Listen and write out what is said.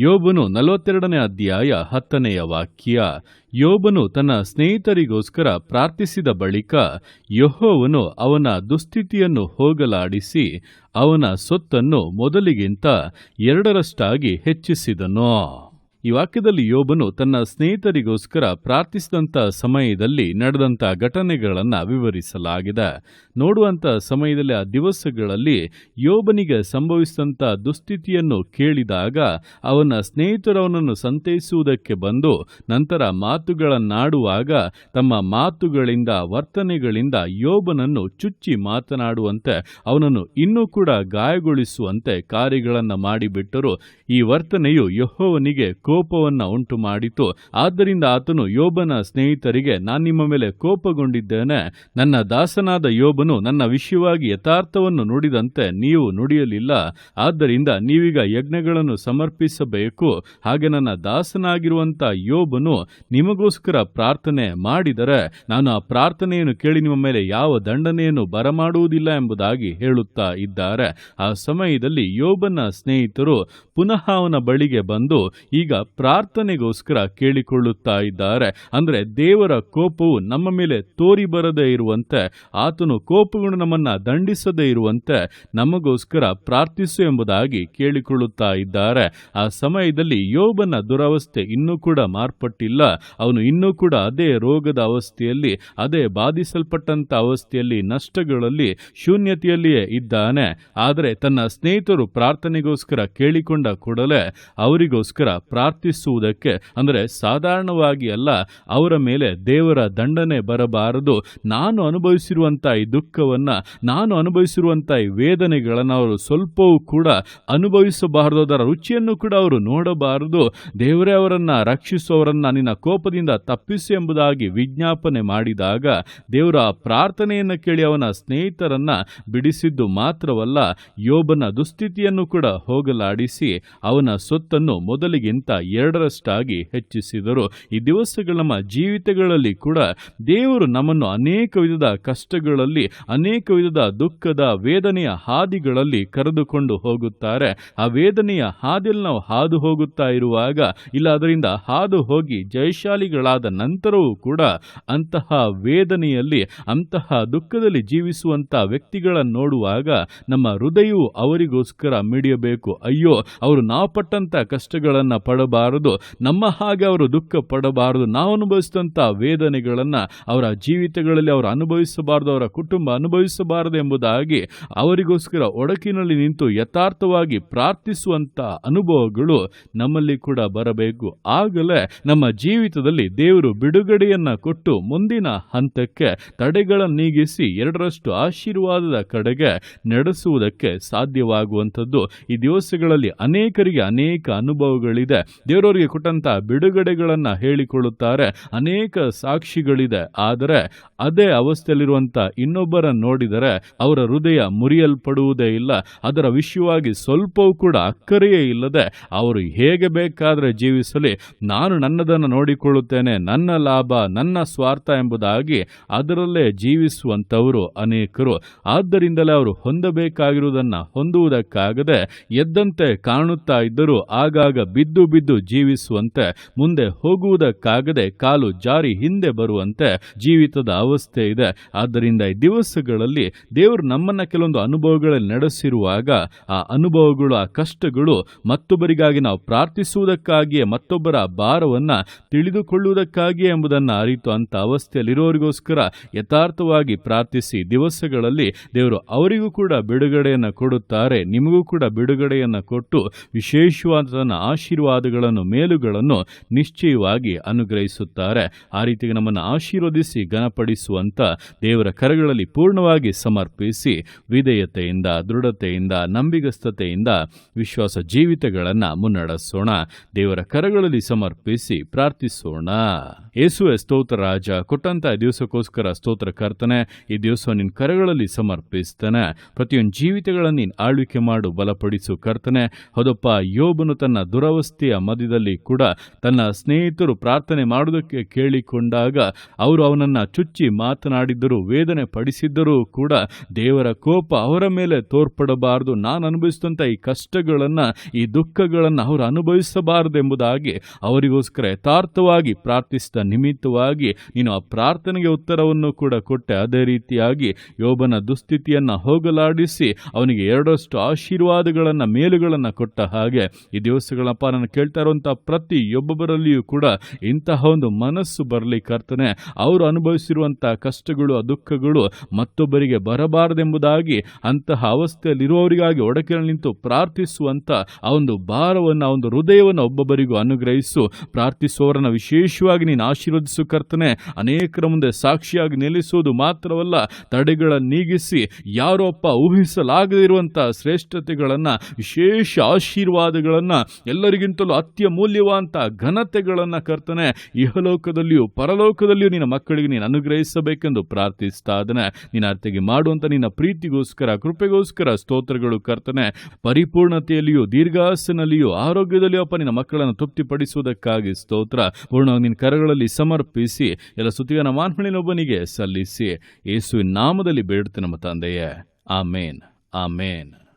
ಯೋಬನು ನಲವತ್ತೆರಡನೇ ಅಧ್ಯಾಯ ಹತ್ತನೆಯ ವಾಕ್ಯ. ಯೋಬನು ತನ್ನ ಸ್ನೇಹಿತರಿಗೋಸ್ಕರ ಪ್ರಾರ್ಥಿಸಿದ ಬಳಿಕ ಯಹೋವನು ಅವನ ದುಸ್ಥಿತಿಯನ್ನು ಹೋಗಲಾಡಿಸಿ ಅವನ ಸೊತ್ತನ್ನು ಮೊದಲಿಗಿಂತ ಎರಡರಷ್ಟಾಗಿ ಹೆಚ್ಚಿಸಿದನು. ಈ ವಾಕ್ಯದಲ್ಲಿ ಯೋಬನು ತನ್ನ ಸ್ನೇಹಿತರಿಗೋಸ್ಕರ ಪ್ರಾರ್ಥಿಸಿದಂಥ ಸಮಯದಲ್ಲಿ ನಡೆದಂಥ ಘಟನೆಗಳನ್ನು ವಿವರಿಸಲಾಗಿದೆ. ನೋಡುವಂಥ ಸಮಯದಲ್ಲಿ ಆ ದಿವಸಗಳಲ್ಲಿ ಯೋಬನಿಗೆ ಸಂಭವಿಸಿದಂಥ ದುಸ್ಥಿತಿಯನ್ನು ಕೇಳಿದಾಗ ಅವನ ಸ್ನೇಹಿತರು ಅವನನ್ನು ಸಂತೈಸುವುದಕ್ಕೆ ಬಂದು ನಂತರ ಮಾತುಗಳನ್ನಾಡುವಾಗ ತಮ್ಮ ಮಾತುಗಳಿಂದ, ವರ್ತನೆಗಳಿಂದ ಯೋಬನನ್ನು ಚುಚ್ಚಿ ಮಾತನಾಡುವಂತೆ, ಅವನನ್ನು ಇನ್ನೂ ಕೂಡ ಗಾಯಗೊಳಿಸುವಂತೆ ಕಾರ್ಯಗಳನ್ನು ಮಾಡಿಬಿಟ್ಟರು. ಈ ವರ್ತನೆಯು ಯಹೋವನಿಗೆ ಕೋಪವನ್ನ ಉಂಟು ಮಾಡಿತು ಆದ್ದರಿಂದ ಆತನು ಯೋಬನ ಸ್ನೇಹಿತರಿಗೆ, ನಾನು ನಿಮ್ಮ ಮೇಲೆ ಕೋಪಗೊಂಡಿದ್ದೇನೆ. ನನ್ನ ದಾಸನಾದ ಯೋಬನು ನನ್ನ ವಿಷಯವಾಗಿ ಯಥಾರ್ಥವನ್ನು ನುಡಿದಂತೆ ನೀವು ನುಡಿಯಲಿಲ್ಲ. ಆದ್ದರಿಂದ ನೀವೀಗ ಯಜ್ಞಗಳನ್ನು ಸಮರ್ಪಿಸಬೇಕು. ಹಾಗೆ ನನ್ನ ದಾಸನಾಗಿರುವಂತ ಯೋಬನು ನಿಮಗೋಸ್ಕರ ಪ್ರಾರ್ಥನೆ ಮಾಡಿದರೆ, ನಾನು ಆ ಪ್ರಾರ್ಥನೆಯನ್ನು ಕೇಳಿ ನಿಮ್ಮ ಮೇಲೆ ಯಾವ ದಂಡನೆಯನ್ನು ಬರಮಾಡುವುದಿಲ್ಲ ಎಂಬುದಾಗಿ ಹೇಳುತ್ತಾ ಇದ್ದಾರೆ. ಆ ಸಮಯದಲ್ಲಿ ಯೋಬನ ಸ್ನೇಹಿತರು ಪುನಃ ಅವನ ಬಳಿಗೆ ಬಂದು, ಈಗ ಪ್ರಾರ್ಥನೆಗೋಸ್ಕರ ಕೇಳಿಕೊಳ್ಳುತ್ತಾ ಇದ್ದಾರೆ. ಅಂದರೆ ದೇವರ ಕೋಪವು ನಮ್ಮ ಮೇಲೆ ತೋರಿ ಬರದೇ ಇರುವಂತೆ, ಆತನು ಕೋಪಗಳು ನಮ್ಮನ್ನು ದಂಡಿಸದೇ ಇರುವಂತೆ ನಮಗೋಸ್ಕರ ಪ್ರಾರ್ಥಿಸು ಎಂಬುದಾಗಿ ಕೇಳಿಕೊಳ್ಳುತ್ತಾ ಇದ್ದಾರೆ. ಆ ಸಮಯದಲ್ಲಿ ಯೋಬನ ದುರವಸ್ಥೆ ಇನ್ನೂ ಕೂಡ ಮಾರ್ಪಟ್ಟಿಲ್ಲ. ಅವನು ಇನ್ನೂ ಕೂಡ ಅದೇ ರೋಗದ ಅವಸ್ಥೆಯಲ್ಲಿ, ಅದೇ ಬಾಧಿಸಲ್ಪಟ್ಟಂಥ ಅವಸ್ಥೆಯಲ್ಲಿ, ನಷ್ಟಗಳಲ್ಲಿ ಶೂನ್ಯತೆಯಲ್ಲಿಯೇ ಇದ್ದಾನೆ. ಆದರೆ ತನ್ನ ಸ್ನೇಹಿತರು ಪ್ರಾರ್ಥನೆಗೋಸ್ಕರ ಕೇಳಿಕೊಂಡ ಕೂಡಲೇ ಅವರಿಗೋಸ್ಕರ ಪ್ರಾರ್ಥಿಸುವುದಕ್ಕೆ, ಅಂದರೆ ಸಾಧಾರಣವಾಗಿ ಅಲ್ಲ, ಅವರ ಮೇಲೆ ದೇವರ ದಂಡನೆ ಬರಬಾರದು. ನಾನು ಅನುಭವಿಸಿರುವಂಥ ಈ ದುಃಖವನ್ನ, ನಾನು ಅನುಭವಿಸಿರುವಂಥ ಈ ವೇದನೆಗಳನ್ನು ಅವರು ಸ್ವಲ್ಪವೂ ಕೂಡ ಅನುಭವಿಸಬಾರದು ಅದರ ರುಚಿಯನ್ನು ಕೂಡ ಅವರು ನೋಡಬಾರದು. ದೇವರೇ ಅವರನ್ನು ರಕ್ಷಿಸುವವರನ್ನು ನಿನ್ನ ಕೋಪದಿಂದ ತಪ್ಪಿಸು ಎಂಬುದಾಗಿ ವಿಜ್ಞಾಪನೆ ಮಾಡಿದಾಗ, ದೇವರ ಪ್ರಾರ್ಥನೆಯನ್ನು ಕೇಳಿ ಅವನ ಸ್ನೇಹಿತರನ್ನ ಬಿಡಿಸಿದ್ದು ಮಾತ್ರವಲ್ಲ, ಯೋಬನ ದುಸ್ಥಿತಿಯನ್ನು ಕೂಡ ಹೋಗಲಾಡಿಸಿ ಅವನ ಸೊತ್ತನ್ನು ಮೊದಲಿಗಿಂತ ಎರಡರಷ್ಟಾಗಿ ಹೆಚ್ಚಿಸಿದರು. ಈ ದಿವಸಗಳು ನಮ್ಮ ಜೀವಿತಗಳಲ್ಲಿ ಕೂಡ ದೇವರು ನಮ್ಮನ್ನು ಅನೇಕ ವಿಧದ ಕಷ್ಟಗಳಲ್ಲಿ, ಅನೇಕ ವಿಧದ ದುಃಖದ ವೇದನೆಯ ಹಾದಿಗಳಲ್ಲಿ ಕರೆದುಕೊಂಡು ಹೋಗುತ್ತಾರೆ. ಆ ವೇದನೆಯ ಹಾದಿಯಲ್ಲಿ ನಾವು ಹಾದು ಹೋಗುತ್ತಾ ಇರುವಾಗ, ಇಲ್ಲ ಅದರಿಂದ ಹಾದು ಹೋಗಿ ಜಯಶಾಲಿಗಳಾದ ನಂತರವೂ ಕೂಡ ಅಂತಹ ವೇದನೆಯಲ್ಲಿ, ಅಂತಹ ದುಃಖದಲ್ಲಿ ಜೀವಿಸುವಂತಹ ವ್ಯಕ್ತಿಗಳನ್ನು ನೋಡುವಾಗ ನಮ್ಮ ಹೃದಯವು ಅವರಿಗೋಸ್ಕರ ಮಿಡಿಯಬೇಕು. ಅಯ್ಯೋ, ಅವರು ನಾವು ಪಟ್ಟಂತ ಕಷ್ಟಗಳನ್ನ ಪಡಬಾರದು ನಮ್ಮ ಹಾಗೆ ಅವರು ದುಃಖ ಪಡಬಾರದು ನಾವು ಅನುಭವಿಸಿದಂಥ ವೇದನೆಗಳನ್ನು ಅವರ ಜೀವಿತಗಳಲ್ಲಿ ಅವರು ಅನುಭವಿಸಬಾರದು, ಅವರ ಕುಟುಂಬ ಅನುಭವಿಸಬಾರದು ಎಂಬುದಾಗಿ ಅವರಿಗೋಸ್ಕರ ಒಡಕಿನಲ್ಲಿ ನಿಂತು ಯಥಾರ್ಥವಾಗಿ ಪ್ರಾರ್ಥಿಸುವಂಥ ಅನುಭವಗಳು ನಮ್ಮಲ್ಲಿ ಕೂಡ ಬರಬೇಕು. ಆಗಲೇ ನಮ್ಮ ಜೀವಿತದಲ್ಲಿ ದೇವರು ಬಿಡುಗಡೆಯನ್ನು ಕೊಟ್ಟು ಮುಂದಿನ ಹಂತಕ್ಕೆ ತಡೆಗಳನ್ನು ನೀಗಿಸಿ ಎರಡರಷ್ಟು ಆಶೀರ್ವಾದದ ಕಡೆಗೆ ನಡೆಸುವುದಕ್ಕೆ ಸಾಧ್ಯವಾಗುವಂಥದ್ದು. ಈ ದಿವಸಗಳಲ್ಲಿ ಅನೇಕರಿಗೆ ಅನೇಕ ಅನುಭವಗಳಿದೆ. ದೇವರವರಿಗೆ ಕೊಟ್ಟಂತ ಬಿಡುಗಡೆಗಳನ್ನ ಹೇಳಿಕೊಳ್ಳುತ್ತಾರೆ. ಅನೇಕ ಸಾಕ್ಷಿಗಳಿದೆ. ಆದರೆ ಅದೇ ಅವಸ್ಥೆಯಲ್ಲಿರುವಂತ ಇನ್ನೊಬ್ಬರ ನೋಡಿದರೆ ಅವರ ಹೃದಯ ಮುರಿಯಲ್ಪಡುವುದೇ ಇಲ್ಲ. ಅದರ ವಿಷಯವಾಗಿ ಸ್ವಲ್ಪವೂ ಕೂಡ ಅಕ್ಕರೆಯೇ ಇಲ್ಲದೆ ಅವರು ಹೇಗೆ ಬೇಕಾದರೆ ಜೀವಿಸಲಿ, ನಾನು ನನ್ನದನ್ನು ನೋಡಿಕೊಳ್ಳುತ್ತೇನೆ, ನನ್ನ ಲಾಭ, ನನ್ನ ಸ್ವಾರ್ಥ ಎಂಬುದಾಗಿ ಅದರಲ್ಲೇ ಜೀವಿಸುವಂಥವರು ಅನೇಕರು. ಆದ್ದರಿಂದಲೇ ಅವರು ಹೊಂದಬೇಕಾಗಿರುವುದನ್ನ ಹೊಂದುವುದಕ್ಕಾಗದೆ ಎದ್ದಂತೆ ಕಾಣುತ್ತಾ ಇದ್ದರೂ ಆಗಾಗ ಬಿದ್ದು ಬಿದ್ದು ಜೀವಿಸುವಂತೆ, ಮುಂದೆ ಹೋಗುವುದಕ್ಕಾಗದೆ ಕಾಲು ಜಾರಿ ಹಿಂದೆ ಬರುವಂತೆ ಜೀವಿತದ ಅವಸ್ಥೆ ಇದೆ. ಆದ್ದರಿಂದ ಈ ದಿವಸಗಳಲ್ಲಿ ದೇವರು ನಮ್ಮನ್ನ ಕೆಲವೊಂದು ಅನುಭವಗಳಲ್ಲಿ ನಡೆಸಿರುವಾಗ, ಆ ಅನುಭವಗಳು, ಆ ಕಷ್ಟಗಳು ಮತ್ತೊಬ್ಬರಿಗಾಗಿ ನಾವು ಪ್ರಾರ್ಥಿಸುವುದಕ್ಕಾಗಿಯೇ, ಮತ್ತೊಬ್ಬರ ಭಾರವನ್ನ ತಿಳಿದುಕೊಳ್ಳುವುದಕ್ಕಾಗಿಯೇ ಎಂಬುದನ್ನು ಅರಿತು ಅಂತ ಅವಸ್ಥೆಯಲ್ಲಿರೋರಿಗೋಸ್ಕರ ಯಥಾರ್ಥವಾಗಿ ಪ್ರಾರ್ಥಿಸಿ. ದಿವಸಗಳಲ್ಲಿ ದೇವರು ಅವರಿಗೂ ಕೂಡ ಬಿಡುಗಡೆಯನ್ನು ಕೊಡುತ್ತಾರೆ, ನಿಮಗೂ ಕೂಡ ಬಿಡುಗಡೆಯನ್ನು ಕೊಟ್ಟು ವಿಶೇಷವಾದ ಆಶೀರ್ವಾದಗಳನ್ನು ಮೇಲುಗಳನ್ನು ನಿಶ್ಚಯವಾಗಿ ಅನುಗ್ರಹಿಸುತ್ತಾರೆ. ಆ ರೀತಿಗೆ ನಮ್ಮನ್ನು ಆಶೀರ್ವದಿಸಿ ಘನಪಡಿಸುವಂಥ ದೇವರ ಕರಗಳಲ್ಲಿ ಪೂರ್ಣವಾಗಿ ಸಮರ್ಪಿಸಿ ವಿಧೇಯತೆಯಿಂದ, ದೃಢತೆಯಿಂದ, ನಂಬಿಗಸ್ತತೆಯಿಂದ ವಿಶ್ವಾಸ ಜೀವಿತಗಳನ್ನು ಮುನ್ನಡೆಸೋಣ. ದೇವರ ಕರಗಳಲ್ಲಿ ಸಮರ್ಪಿಸಿ ಪ್ರಾರ್ಥಿಸೋಣ. ಯೇಸುವೆ ಸ್ತೋತ್ರ ರಾಜ, ಕೊಟ್ಟಂತ ದಿವಸಕ್ಕೋಸ್ಕರ ಸ್ತೋತ್ರ ಕರ್ತನೆ, ಈ ದಿವಸ ನಿನ್ನ ಕರಗಳಲ್ಲಿ ಸಮರ್ಪಿಸ್ತಾನೆ. ಪ್ರತಿಯೊಂದು ಜೀವಿತಗಳನ್ನು ನೀನು ಆಳ್ವಿಕೆ ಮಾಡು, ಬಲಪಡಿಸು ಕರ್ತನೆ. ಹೌದಪ್ಪ, ಯೋಬನು ತನ್ನ ದುರವಸ್ಥೆಯ ಮಧ್ಯದಲ್ಲಿ ಕೂಡ ತನ್ನ ಸ್ನೇಹಿತರು ಪ್ರಾರ್ಥನೆ ಮಾಡುವುದಕ್ಕೆ ಕೇಳಿಕೊಂಡಾಗ ಅವರು ಅವನನ್ನು ಚುಚ್ಚಿ ಮಾತನಾಡಿದ್ದರು, ವೇದನೆ ಪಡಿಸಿದ್ದರೂ ಕೂಡ ದೇವರ ಕೋಪ ಅವರ ಮೇಲೆ ತೋರ್ಪಡಬಾರದು. ನಾನು ಅನುಭವಿಸಿದಂಥ ಈ ಕಷ್ಟಗಳನ್ನು, ಈ ದುಃಖಗಳನ್ನು ಅವರು ಅನುಭವಿಸಬಾರದೆಂಬುದಾಗಿ ಅವರಿಗೋಸ್ಕರ ಯಥಾರ್ಥವಾಗಿ ಪ್ರಾರ್ಥಿಸಿದ ನಿಮಿತ್ತವಾಗಿ ನೀನು ಆ ಪ್ರಾರ್ಥನೆಗೆ ಉತ್ತರವನ್ನು ಕೂಡ ಕೊಟ್ಟೆ. ಅದೇ ರೀತಿಯಾಗಿ ಯೋಬನ ದುಸ್ಥಿತಿಯನ್ನು ಹೋಗಲಾಡಿಸಿ ಅವನಿಗೆ ಎರಡಷ್ಟು ಆಶೀರ್ವಾದಗಳನ್ನು, ಮೇಲುಗಳನ್ನು ಕೊಟ್ಟ ಹಾಗೆ ಈ ದಿವಸಗಳಪ್ಪ ನಾನು ಕೇಳ್ತಾ ಇರುವಂಥ ಪ್ರತಿಯೊಬ್ಬೊಬ್ಬರಲ್ಲಿಯೂ ಕೂಡ ಇಂತಹ ಒಂದು ಮನಸ್ಸು ಬರಲಿ ಕರ್ತನೆ, ಅವರು ಅನುಭವಿಸಿರುವಂಥ ಕಷ್ಟಗಳು ಆ ದುಃಖಗಳು ಮತ್ತೊಬ್ಬರಿಗೆ ಬರಬಾರದೆಂಬುದಾಗಿ, ಅಂತಹ ಅವಸ್ಥೆಯಲ್ಲಿರುವವರಿಗಾಗಿ ಒಡಕಿನಲ್ಲಿ ನಿಂತು ಪ್ರಾರ್ಥಿಸುವಂಥ ಆ ಒಂದು ಭಾರವನ್ನು, ಆ ಒಂದು ಹೃದಯವನ್ನು ಒಬ್ಬೊಬ್ಬರಿಗೂ ಅನುಗ್ರಹಿಸು. ಪ್ರಾರ್ಥಿಸುವವರನ್ನು ವಿಶೇಷವಾಗಿ ನೀನು ಆಶೀರ್ವದಿಸು ಕರ್ತನೆ. ಅನೇಕರ ಮುಂದೆ ಸಾಕ್ಷಿಯಾಗಿ ನಿಲ್ಲಿಸುವುದು ಮಾತ್ರವಲ್ಲ ತಡೆಗಳನ್ನು ನೀಗಿಸಿ ಯಾರೊಪ್ಪ ಊಹಿಸಲಾಗದಿರುವಂಥ ಶ್ರೇಷ್ಠತೆಗಳನ್ನು, ವಿಶೇಷ ಆಶೀರ್ವಾದಗಳನ್ನು ಎಲ್ಲರಿಗಿಂತಲೂ ಅತ್ಯಮೂಲ್ಯವಾದಂಥ ಘನತೆಗಳನ್ನು ಕರ್ತನೆ, ಇಹಲೋಕದಲ್ಲಿಯೂ ಪರಲೋಕದಲ್ಲಿಯೂ ನಿನ್ನ ಮಕ್ಕಳಿಗೆ ನೀನು ಅನುಗ್ರಹಿಸಬೇಕೆಂದು ಪ್ರಾರ್ಥಿಸ್ತಾ ಅದನ್ನ ನಿನ್ನ ಅರ್ಥಗೆ ಮಾಡುವಂಥ ನಿನ್ನ ಪ್ರೀತಿಗೋಸ್ಕರ, ಕೃಪೆಗೋಸ್ಕರ ಸ್ತೋತ್ರಗಳು ಕರ್ತನೆ, ಪರಿಪೂರ್ಣತೆಯಲ್ಲಿಯೂ ದೀರ್ಘಾಸನಲ್ಲಿಯೂ ಆರೋಗ್ಯದಲ್ಲಿಯೂ ಅಪ್ಪ ನಿನ್ನ ಮಕ್ಕಳನ್ನು ತೃಪ್ತಿಪಡಿಸುವುದಕ್ಕಾಗಿ ಸ್ತೋತ್ರ. ಪೂರ್ಣವಾಗಿ ನಿನ್ನ ಕರಗಳಲ್ಲಿ ಸಮರ್ಪಿಸಿ, ಎಲ್ಲ ಸುತ್ತಿಗನ ಮಾನ್ಮಣಿನೊಬ್ಬನಿಗೆ ಸಲ್ಲಿಸಿ, ಯೇಸುವಿನ ನಾಮದಲ್ಲಿ ಬೇಡುತ್ತೆ ನಮ್ಮ ತಂದೆಯೇ. ಆಮೇನ್. ಆಮೇನ್.